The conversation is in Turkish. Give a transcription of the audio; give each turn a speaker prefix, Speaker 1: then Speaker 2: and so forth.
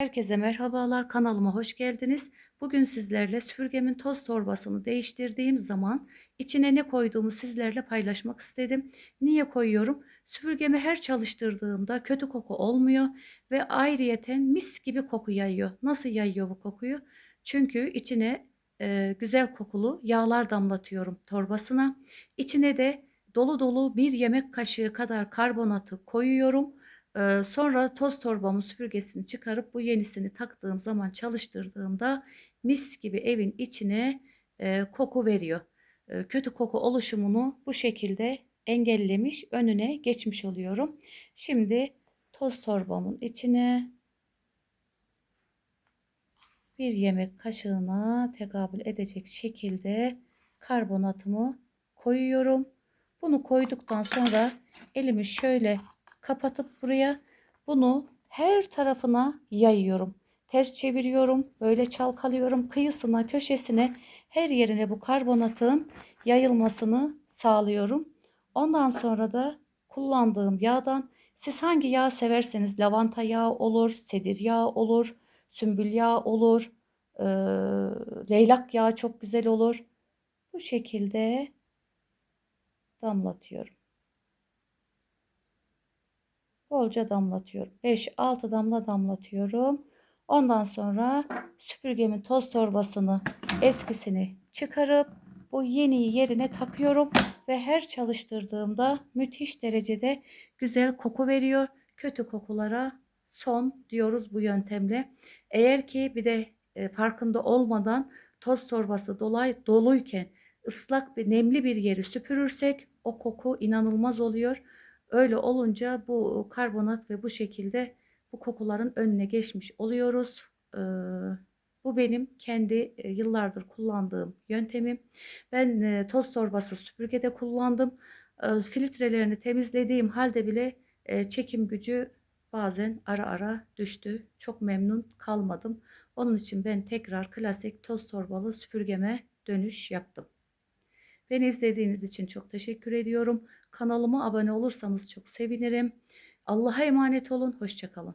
Speaker 1: Herkese merhabalar kanalıma hoş geldiniz. Bugün sizlerle süpürgemin toz torbasını değiştirdiğim zaman içine ne koyduğumu sizlerle paylaşmak istedim. Niye koyuyorum? Süpürgemi her çalıştırdığımda kötü koku olmuyor ve ayrıyeten mis gibi koku yayıyor. Nasıl yayıyor bu kokuyu? Çünkü içine e, güzel kokulu yağlar damlatıyorum torbasına. İçine de dolu dolu bir yemek kaşığı kadar karbonatı koyuyorum. Sonra toz torbamın süpürgesini çıkarıp bu yenisini taktığım zaman çalıştırdığımda mis gibi evin içine koku veriyor. Kötü koku oluşumunu bu şekilde engellemiş, önüne geçmiş oluyorum. Şimdi toz torbamın içine bir yemek kaşığına tekabül edecek şekilde karbonatımı koyuyorum. Bunu koyduktan sonra elimi şöyle kapatıp buraya bunu her tarafına yayıyorum. Ters çeviriyorum, böyle çalkalıyorum. Kıyısına, köşesine, her yerine bu karbonatın yayılmasını sağlıyorum. Ondan sonra da kullandığım yağdan siz hangi yağ severseniz lavanta yağı olur, sedir yağı olur, sümbül yağı olur, e, leylak yağı çok güzel olur. Bu şekilde damlatıyorum. Bolca damlatıyorum. 5-6 damla damlatıyorum. Ondan sonra süpürgemin toz torbasını eskisini çıkarıp bu yeni yerine takıyorum ve her çalıştırdığımda müthiş derecede güzel koku veriyor. Kötü kokulara son diyoruz bu yöntemle. Eğer ki bir de e, farkında olmadan toz torbası dolay doluyken ıslak bir nemli bir yeri süpürürsek o koku inanılmaz oluyor. Öyle olunca bu karbonat ve bu şekilde bu kokuların önüne geçmiş oluyoruz. Bu benim kendi yıllardır kullandığım yöntemim. Ben toz torbası süpürgede kullandım. Filtrelerini temizlediğim halde bile çekim gücü bazen ara ara düştü. Çok memnun kalmadım. Onun için ben tekrar klasik toz torbalı süpürgeme dönüş yaptım. Beni izlediğiniz için çok teşekkür ediyorum. Kanalıma abone olursanız çok sevinirim. Allah'a emanet olun. Hoşçakalın.